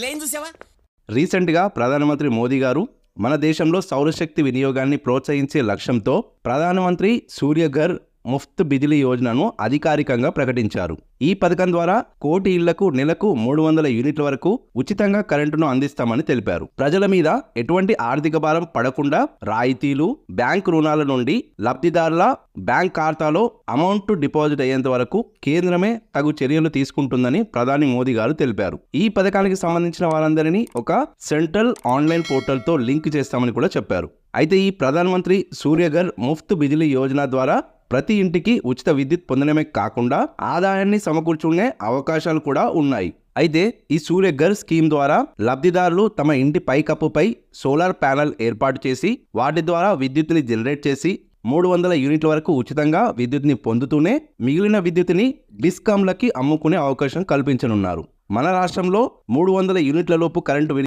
లేని చూసావా? రీసెంట్గా ప్రధానమంత్రి మోదీ గారు మన దేశంలో సౌరశక్తి వినియోగాన్ని ప్రోత్సహించే లక్ష్యంతో ప్రధానమంత్రి సూర్యఘర్ ముఫ్త్ బిజిలీ యోజనను అధికారికంగా ప్రకటించారు. ఈ పథకం ద్వారా కోటి ఇళ్ళకు నెలకు మూడు వందల యూనిట్ల వరకు ఉచితంగా కరెంటును అందిస్తామని తెలిపారు. ప్రజల మీద ఎటువంటి ఆర్థిక భారం పడకుండా రాయితీలు బ్యాంక్ రుణాల నుండి లబ్ధిదారుల బ్యాంక్ ఖాతాలో అమౌంట్ డిపాజిట్ అయ్యేంత వరకు కేంద్రమే తగు చర్యలు తీసుకుంటుందని ప్రధాని మోదీ గారు తెలిపారు. ఈ పథకానికి సంబంధించిన వారందరినీ ఒక సెంట్రల్ ఆన్లైన్ పోర్టల్తో లింక్ చేస్తామని కూడా చెప్పారు. అయితే ఈ ప్రధానమంత్రి సూర్యఘర్ ముఫ్త్ బిజిలీ యోజన ద్వారా ప్రతి ఇంటికి ఉచిత విద్యుత్ పొందడమే కాకుండా ఆదాయాన్ని సమకూర్చుకునే అవకాశాలు కూడా ఉన్నాయి. అయితే ఈ సూర్యఘర్ స్కీమ్ ద్వారా లబ్ధిదారులు తమ ఇంటి పైకప్పుపై సోలార్ ప్యానెల్ ఏర్పాటు చేసి వాటి ద్వారా విద్యుత్తుని జనరేట్ చేసి మూడు వందల యూనిట్ల వరకు ఉచితంగా విద్యుత్ని పొందుతూనే మిగిలిన విద్యుత్ని డిస్కాంలకి అమ్ముకునే అవకాశం కల్పించనున్నారు. మన రాష్ట్రంలో మూడు వందల యూనిట్ల లోపు కరెంటు